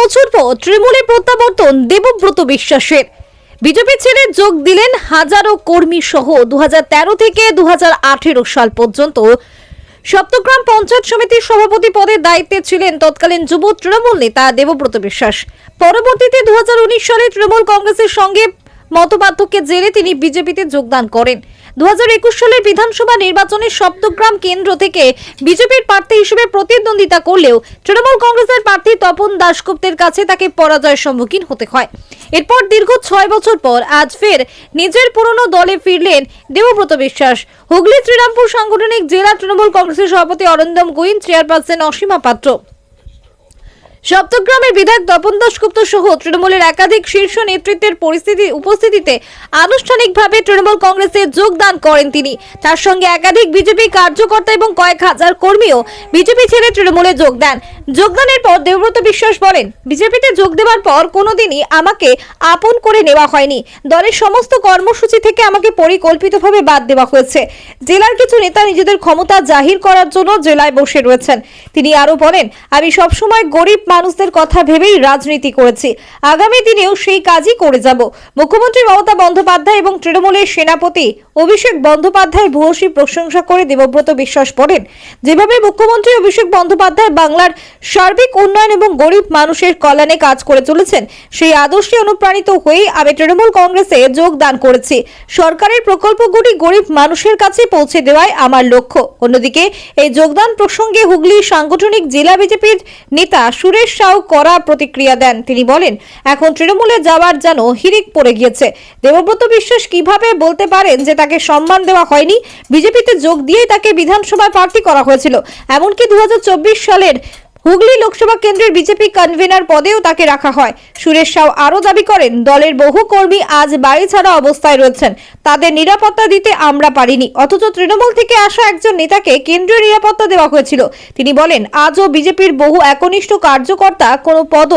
বছর পর তৃণমূলে প্রত্যাবর্তন দেবব্রত বিশ্বাসের বিজেপি ছেড়ে যোগ দিলেন হাজারো কর্মী সহ দুই হাজার তেরো থেকে দু সাল পর্যন্ত। সপ্তগ্রাম পঞ্চায়েত সমিতির সভাপতি পদের দায়িত্বে ছিলেন তৎকালীন যুব তৃণমূল নেতা দেবব্রত বিশ্বাস। পরবর্তীতে দু হাজার উনিশ সালে তৃণমূল কংগ্রেসের সঙ্গে মতপার্থক্যের জেরে তিনি বিজেপিতে যোগদান করেন। দু সালের বিধানসভা নির্বাচনে সপ্তগ্রাম কেন্দ্র থেকে বিজেপির প্রার্থী হিসেবে প্রতিদ্বন্দ্বিতা করলেও তৃণমূল কংগ্রেসের প্রার্থী তপন দাশগুপ্তের কাছে তাকে পরাজয়ের সম্মুখীন হতে হয়। এরপর দীর্ঘ ছয় বছর পর আজ ফের নিজের পুরনো দলে ফিরলেন দেবব্রত বিশ্বাস। হুগলি শ্রীরামপুর সাংগঠনিক জেলা তৃণমূল কংগ্রেসের সভাপতি অরিন্দম গোয়েন চেয়ারপারসন অসীমা পাত্র। সপ্তগ্রামের বিধায়ক তপন দাসগুপ্ত সহ তৃণমূলের একাধিক শীর্ষ নেতৃত্বের পরিস্থিতি উপস্থিতিতে আনুষ্ঠানিকভাবে তৃণমূল কংগ্রেসে যোগদান করেন তিনি। তার সঙ্গে একাধিক বিজেপি কার্যকর্তা এবং কয়েক হাজার কর্মীও বিজেপি ছেড়ে তৃণমূলে যোগ দেন। যোগদানের পর দেবব্রত বিশ্বাস বলেন, বিজেপিতে যোগ দেওয়ার পর কোনোদিনই আমাকে আপন করে নেওয়া হয়নি। দলের সমস্ত কর্মসূচি থেকে আমাকে পরিকল্পিতভাবে বাদ দেওয়া হয়েছে। জেলার কিছু নেতা নিজেদের ক্ষমতা জাহির করার জন্য জেলায় বসে রয়েছেন। তিনি আরও বলেন, আমি সবসময় গরিব মানুষদের কথা ভেবেই রাজনীতি করেছি। আগামী দিনেও সেই কাজই করে যাব। মুখ্যমন্ত্রী মমতা বন্দ্যোপাধ্যায় এবং তৃণমূলের সেনাপতি অভিষেক বন্দ্যোপাধ্যায়ের ভূয়সী প্রশংসা করে দেবব্রত বিশ্বাস বলেন, যেভাবে মুখ্যমন্ত্রী অভিষেক বন্দ্যোপাধ্যায় বাংলার সার্বিক উন্নয়ন এবং গরিব মানুষের কল্যাণে কাজ করে চলেছেন। সেই আদর্শে অনুপ্রাণিত হয়েই আমি তৃণমূল কংগ্রেসে যোগদান করেছি। সরকারের প্রকল্পগুলি গরিব মানুষের কাছে পৌঁছে দেওয়াই আমার লক্ষ্য। অন্যদিকে, এই যোগদান প্রসঙ্গে হুগলি সাংগঠনিক জেলা বিজেপির নেতা সুরেশ সাউ করা প্রতিক্রিয়া দেন। তিনি বলেন, এখন তৃণমূলে যাওয়ার যেন হিরিক পড়ে গিয়েছে। দেবব্রত বিশ্বাস কীভাবে বলতে পারেন যে তাকে সম্মান দেওয়া হয়নি, বিজেপিতে যোগ দিয়েই তাকে বিধানসভায় প্রার্থী করা হয়েছিল। এমনকি দু হাজার চব্বিশ সালের হুগলি লোকসভা কেন্দ্রের বিজেপি কনভেনার পদেও তাকে রাখা হয়। সুরেশ সাউ আরও দাবি করেন, দলের বহু কর্মী আজ বাড়ি ছাড়া অবস্থায় রয়েছেন। তাদের নিরাপত্তা দিতে আমরা পারিনি, অথচ তৃণমূল থেকে আসা একজন নেতাকে কেন্দ্রীয় নিরাপত্তা দেওয়া হয়েছিল। তিনি বলেন, আজও বিজেপির বহু একনিষ্ঠ কার্যকর্তা কোনো পদ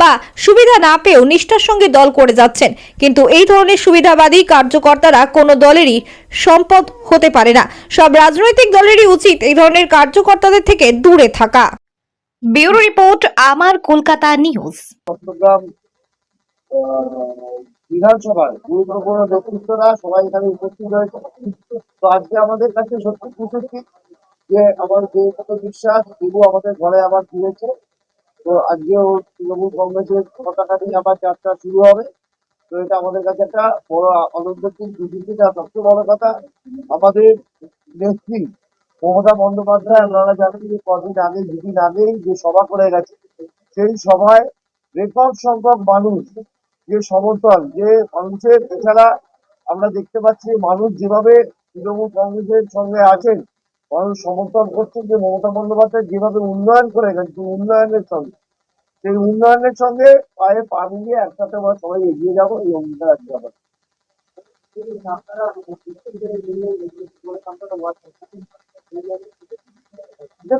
বা সুবিধা না পেয়েও নিষ্ঠার সঙ্গে দল করে যাচ্ছেন। কিন্তু এই ধরনের সুবিধাবাদী কার্যকর্তারা কোনো দলেরই সম্পদ হতে পারে না। সব রাজনৈতিক দলেরই উচিত এই ধরনের কার্যকর্তাদের থেকে দূরে থাকা। ব্যুরো রিপোর্ট, আমার কলকাতা নিউজ। চট্টগ্রাম বিধানসভার গুরুত্বপূর্ণ ব্যক্তিত্বরা সবাই এখানে উপস্থিত রয়েছে। তো আজকে আমাদের কাছে সত্যি খুশি যে আমার যে বিশ্বাস দেবু আমাদের ঘরে আবার ফিরেছে। তো আজকেও তৃণমূল কংগ্রেসের পতাকা নিয়ে আবার যাত্রা শুরু হবে। তো এটা আমাদের কাছে একটা বড় আনন্দের দিন খুশির সবচেয়ে বড় কথা, আমাদের নেত্রী মমতা বন্দ্যোপাধ্যায়, আপনারা জানেন যে কদিন আগে দুদিন আগেই যে সভা করে গেছে, সেই সভায় রেকর্ড সংখ্যক মানুষ, যে সমর্থন যে মানুষের এছাড়া আমরা দেখতে পাচ্ছি, মানুষ যেভাবে তৃণমূল কংগ্রেসের সঙ্গে আছেন, মানুষ সমর্থন করছেন যে মমতা বন্দ্যোপাধ্যায় যেভাবে উন্নয়ন করে গেছে উন্নয়নের সঙ্গে। সেই উন্নয়নের সঙ্গে পায়ে পা মিলিয়ে একসাথে আমরা সবাই এগিয়ে যাব এই অঙ্গীকার আছে আমার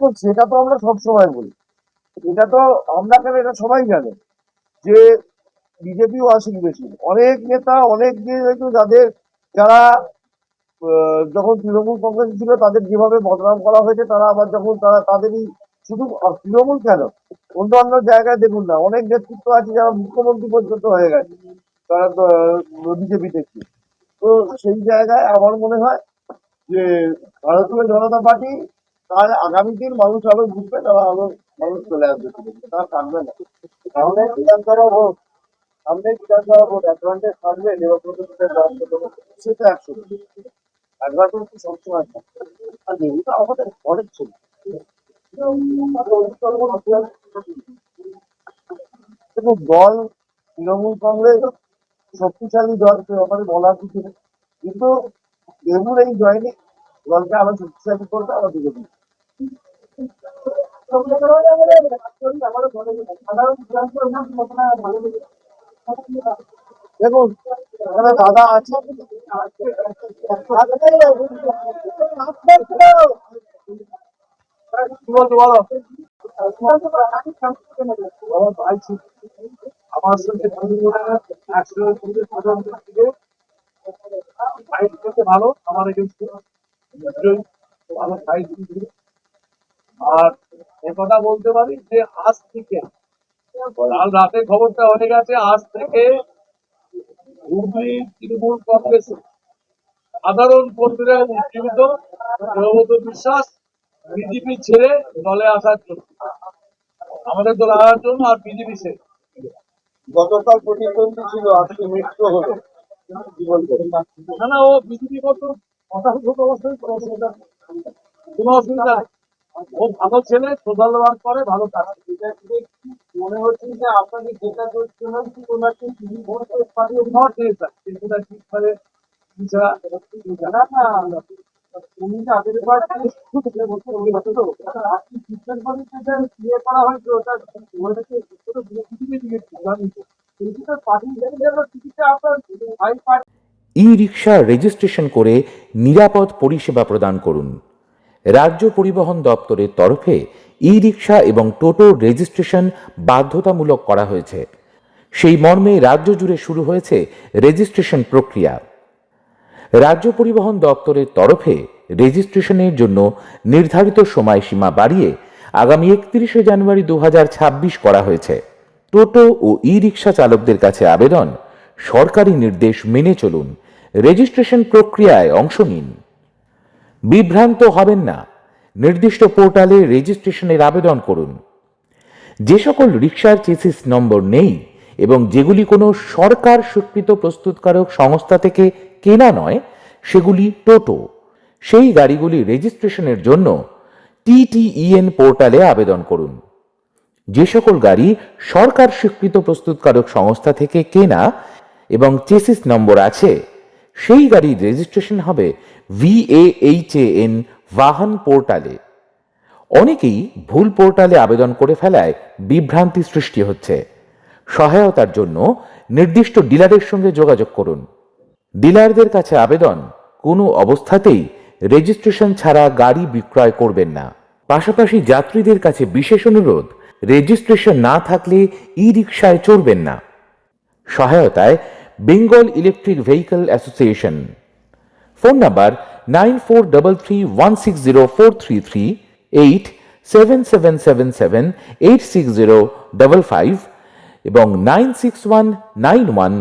দেখুন সেটা তো আমরা সবসময় বলি, এটা তো আমরা কেন, এটা সবাই জানে যে বিজেপিও আসেন বেশি। অনেক নেতা, অনেক যে যাদের, যারা যখন তৃণমূল কংগ্রেস ছিল, তাদের যেভাবে বদনাম করা হয়েছে, তারা আবার যখন, তারা তাদেরই শুধু তৃণমূল কেন? অন্যান্য জায়গায় দেখুন না, অনেক নেতৃত্ব আছে যারা মুখ্যমন্ত্রী পর্যন্ত হয়ে গেছে, তারা বিজেপি থেকে তো সেই জায়গায় আমার মনে হয় যে ভারতীয় জনতা পার্টি তার আগামী দিন মানুষ আরও ঘুরবে তারা আরও মানুষ চলে আসবে। তারা থাকবে না। সামনে বিধানসভা ভোট। সামনে বিধানসভা ভোট, অ্যাডভান্টেজ থাকবে সেটা একশো অ্যাডভান্টেজ তো সবসময় থাকে। আর আমাদের তৃণমূল শক্তিশালী দল, সে বলার কিছু কিন্তু এই জয়নিং দলকে আবার শক্তিশালী করবে আবার বিজেপি। দেখুন এখানে দাদা আছে। কি বলছো বলো? আমার সঙ্গে ভালো আমার ভালো ফাইট আর কথা বলতে পারি যে আজ থেকে কাল রাতে খবরটা হয়ে গেছে আজ থেকে হুগলি তৃণমূল কংগ্রেস সাধারণ কর্মীরা উজ্জীবিত প্রভূত বিশ্বাস বিজেপি ছেড়ে দলে আসার জন্য। আমাদের দল আসার জন্য আর বিজেপি ছেড়ে। গতকাল প্রতিদ্বন্দ্বী ছিল আজকে মৃত্যু হলো। না না ও বিজেপি কত কথা ছোট অবস্থায় কোনো অসুবিধা নেই। কোনো ও ভালো ছেলে সোশ্যাল ওয়ার্ক করে ভালো। মনে হচ্ছে যে আপনাদের যেটা কি পাঠিয়ে নট স্যার কিন্তু না উনি যে আগের বার আপনি করে ইয়ে করা হয়েছে ওটা ওটাকে ওটা বিজেপি দিয়ে জানি তো। কিন্তু তার আপনার হাই পার্টি ই রিক্সা রেজিস্ট্রেশন করে নিরাপদ পরিষেবা প্রদান করুন। রাজ্য পরিবহন দপ্তরের তরফে ই রিক্সা এবং টোটো রেজিস্ট্রেশন বাধ্যতামূলক করা হয়েছে। সেই মর্মে রাজ্য জুড়ে শুরু হয়েছে রেজিস্ট্রেশন প্রক্রিয়া। রাজ্য পরিবহন দপ্তরের তরফে রেজিস্ট্রেশনের জন্য নির্ধারিত সময়সীমা বাড়িয়ে আগামী একত্রিশে জানুয়ারি দু হাজার ছাব্বিশ করা হয়েছে। টোটো ও ই রিক্সা চালকদের কাছে আবেদন, সরকারি নির্দেশ মেনে চলুন, রেজিস্ট্রেশন প্রক্রিয়ায় অংশ নিন। বিভ্রান্ত হবেন না। নির্দিষ্ট পোর্টালে রেজিস্ট্রেশনের আবেদন করুন। যে সকল রিক্সার চেসিস নম্বর নেই এবং যেগুলি কোনো সরকার স্বীকৃত প্রস্তুতকারক সংস্থা থেকে কেনা নয়, সেগুলি টোটো। সেই গাড়িগুলি রেজিস্ট্রেশনের জন্য টিটিইএন পোর্টালে আবেদন করুন। যে সকল গাড়ি সরকার স্বীকৃত প্রস্তুতকারক সংস্থা থেকে কেনা এবং চেসিস নম্বর আছে সেই গাড়ির রেজিস্ট্রেশন হবে ভিএএইচএএন বাহন পোর্টালে। অনেকেই ভুল পোর্টালে আবেদন করে ফেলায় বিভ্রান্তি সৃষ্টি হচ্ছে। সহায়তার জন্য নির্দিষ্ট ডিলারের সঙ্গে যোগাযোগ করুন। ডিলারদের কাছে আবেদন কোনো অবস্থাতেই রেজিস্ট্রেশন ছাড়া গাড়ি বিক্রয় করবেন না। পাশাপাশি যাত্রীদের কাছে বিশেষ অনুরোধ রেজিস্ট্রেশন না থাকলে ই রিক্সায় চড়বেন না। সহায়তায় Bengal electric vehicle association phone number nine four double three one six zero four three three eight seven seven seven seven eight six zero double five এবং nine six one nine one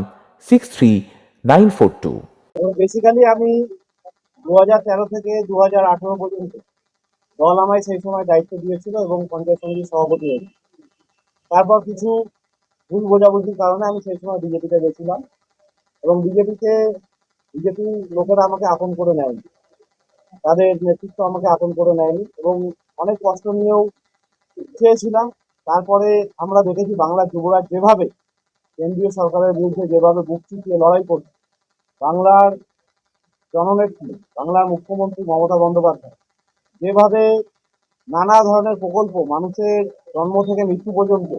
six three nine four two basically আমি দু হাজার তেরো থেকে দু হাজার আঠেরো পর্যন্ত দল আমায় সেই সময় দায়িত্ব দিয়েছিল এবং পঞ্চায়েত সমিতির সভাপতি হয়েছি তারপর কিছু ভুল বোঝাবুঝির কারণে আমি সেই সময় বিজেপিতে গেছিলাম। এবং বিজেপিতে বিজেপি লোকেরা আমাকে আপন করে নেয়নি। তাদের নেতৃত্ব আমাকে আপন করে নেয়নি এবং অনেক কষ্ট নিয়েও চেয়েছিলাম। তারপরে আমরা দেখেছি বাংলার যুবরাজ যেভাবে কেন্দ্রীয় সরকারের বিরুদ্ধে যেভাবে বুক চিতিয়ে লড়াই করছে, বাংলার জননেত্রী, বাংলার মুখ্যমন্ত্রী মমতা বন্দ্যোপাধ্যায়, যেভাবে নানা ধরনের প্রকল্প মানুষের জন্ম থেকে মৃত্যু পর্যন্ত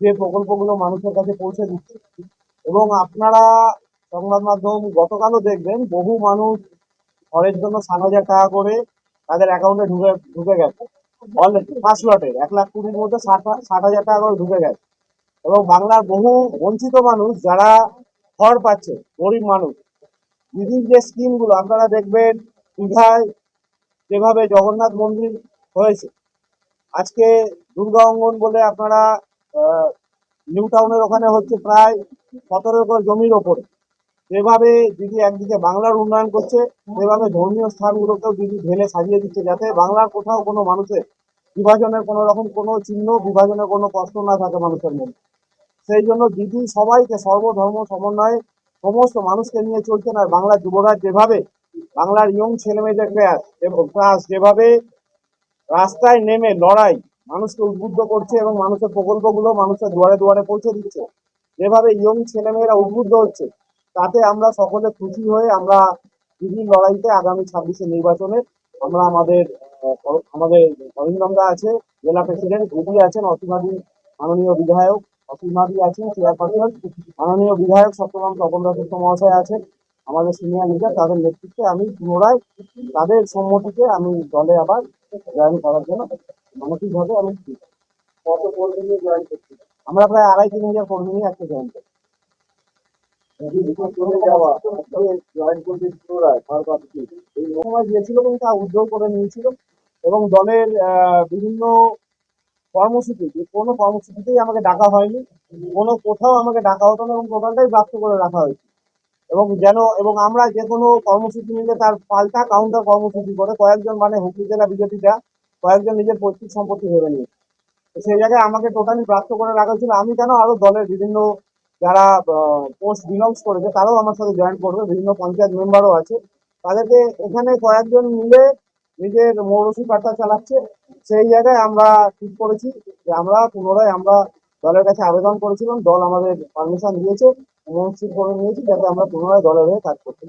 যে প্রকল্পগুলো মানুষের কাছে পৌঁছে দিচ্ছে এবং আপনারা সংবাদ মাধ্যম গতকালও দেখবেন বহু মানুষ ঘরের জন্য সাত হাজার টাকা করে তাদের অ্যাকাউন্টে ঢুকে ঢুকে গেছে। অলরেডি ফার্স্ট লটের এক লাখ কুড়ির মধ্যে ষাট ষাট হাজার টাকা করে ঢুকে গেছে। এবং বাংলার বহু বঞ্চিত মানুষ যারা ঘর পাচ্ছে, গরিব মানুষ দিদির যে স্কিমগুলো আপনারা দেখবেন দীঘায় যেভাবে জগন্নাথ মন্দির হয়েছে। আজকে দুর্গা অঙ্গন বলে আপনারা নিউ টাউনের ওখানে হচ্ছে প্রায় সতেরো একর জমির ওপরে। যেভাবে দিদি একদিকে বাংলার উন্নয়ন করছে সেভাবে ধর্মীয় স্থানগুলোকেও দিদি ঢেলে সাজিয়ে দিচ্ছে যাতে বাংলার কোথাও কোনো মানুষের বিভাজনের কোনো রকম কোনো চিহ্ন বিভাজনের কোনো কষ্ট না থাকে মানুষের মধ্যে সেই জন্য দিদি সবাইকে সর্বধর্ম সমন্বয়ে সমস্ত মানুষকে নিয়ে চলছেন আর বাংলার যুবরাজ যেভাবে বাংলার ইয়ং ছেলে ক্লাস যেভাবে রাস্তায় নেমে লড়াই মানুষকে উদ্বুদ্ধ করছে এবং মানুষের প্রকল্পগুলো মানুষের দুয়ারে দুয়ারে পৌঁছে দিচ্ছে, যেভাবে ইয়ং ছেলেমেয়েরা উদ্বুদ্ধ হচ্ছে তাতে আমরা সকলে খুশি হয়ে আমরা বিভিন্ন লড়াইতে আগামী ছাব্বিশে নির্বাচনে আমরা আমাদের আমাদের অরিন্দমদা আছে জেলা প্রেসিডেন্ট দিদি আছেন অসীমাদি মাননীয় বিধায়ক অসীমাদি আছেন চেয়ারপারসন মাননীয় বিধায়ক সত্যরাম তপন দত্ত মহাশয় আছেন আমাদের সিনিয়র লিডার তাদের নেতৃত্বে আমি পুনরায় তাদের সম্মতিতে আমি দলে আবার জয়েন করার জন্য মানসিকভাবে আমি কত কর্মী নিয়ে জয়েন করছি আমরা প্রায় আড়াই তিন হাজার কর্মী নিয়ে একটা জয়েন করছি। গিয়েছিল এবং তা উদ্যোগ করে নিয়েছিল এবং দলের বিভিন্ন কর্মসূচি যে কোনো কর্মসূচিতেই আমাকে ডাকা হয়নি কোনো কোথাও আমাকে ডাকা হতো না এবং টোটালটাই ব্যাপ্ত করে রাখা হয়েছে এবং যেন এবং আমরা যে কোনো কর্মসূচি নিলে তার পাল্টা কাউন্টার কর্মসূচি করে কয়েকজন মানে হুগলি জেলা বিজেপিটা কয়েকজন নিজের পৈতৃক সম্পত্তি ভেবে নিয়েছে সেই জায়গায় আমাকে টোটালি প্রাপ্ত করে রাখা হয়েছিল আমি কেন আরও দলের বিভিন্ন যারা পোস্ট বিলংস করেছে, তারাও আমার সাথে জয়েন করবে, বিভিন্ন পঞ্চায়েত মেম্বারও আছে। তাদেরকে এখানে কয়েকজন মিলে নিজের মৌরসি পাট্টা চালাচ্ছে। সেই জায়গায় আমরা ঠিক করেছি যে আমরা পুনরায় আমরা দলের কাছে আবেদন করেছিলাম, দল আমাদের পারমিশন দিয়েছে, মনস্থির করে নিয়েছি যাতে আমরা পুনরায় দলের হয়ে কাজ করতে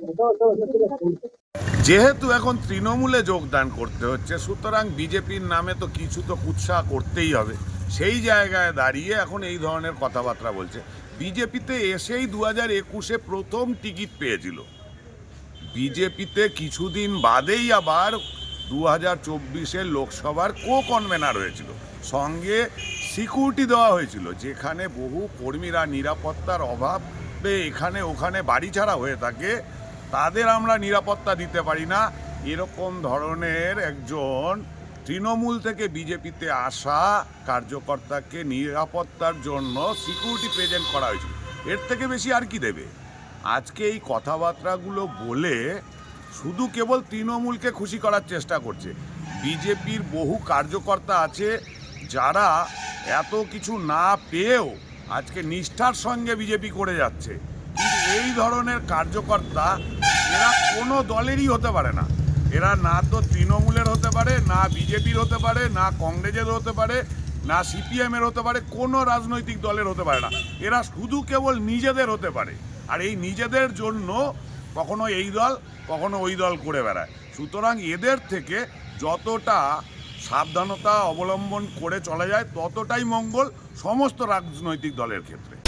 যেহেতু এখন তৃণমূলে যোগদান করতে হচ্ছে, সুতরাং বিজেপির নামে তো কিছু তো কুৎসা করতেই হবে। সেই জায়গায় দাঁড়িয়ে এখন এই ধরনের কথাবার্তা বলছে। বিজেপিতে এসেই দু হাজার একুশে প্রথম টিকিট পেয়েছিল। বিজেপিতে কিছুদিন বাদেই আবার দু হাজার চব্বিশের লোকসভার কো কনভেনার হয়েছিল। সঙ্গে সিকিউরিটি দেওয়া হয়েছিল, যেখানে বহু কর্মীরা নিরাপত্তার অভাবে এখানে ওখানে বাড়ি ছাড়া হয়ে থাকে। তাদের আমরা নিরাপত্তা দিতে পারি না। এরকম ধরনের একজন তৃণমূল থেকে বিজেপিতে আসা কার্যকর্তাকে নিরাপত্তার জন্য সিকিউরিটি প্রেজেন্ট করা হয়েছিল এর থেকে বেশি আর কি দেবে? আজকে এই কথাবার্তাগুলো বলে শুধু কেবল তৃণমূলকে খুশি করার চেষ্টা করছে। বিজেপির বহু কার্যকর্তা আছে যারা এত কিছু না পেয়েও আজকে নিষ্ঠার সঙ্গে বিজেপি করে যাচ্ছে। কিন্তু এই ধরনের কার্যকর্তা এরা কোনো দলেরই হতে পারে না। এরা না তো তৃণমূলের হতে পারে, না বিজেপির হতে পারে, না কংগ্রেসের হতে পারে, না সিপিএমের হতে পারে, কোনো রাজনৈতিক দলের হতে পারে না। এরা শুধু কেবল নিজেদের হতে পারে। আর এই নিজেদের জন্য কখনো এই দল, কখনো ওই দল করে বেড়ায়। সুতরাং এদের থেকে যতটা সাবধানতা অবলম্বন করে চলা যায়, ততটাই মঙ্গল সমস্ত রাজনৈতিক দলের ক্ষেত্রে।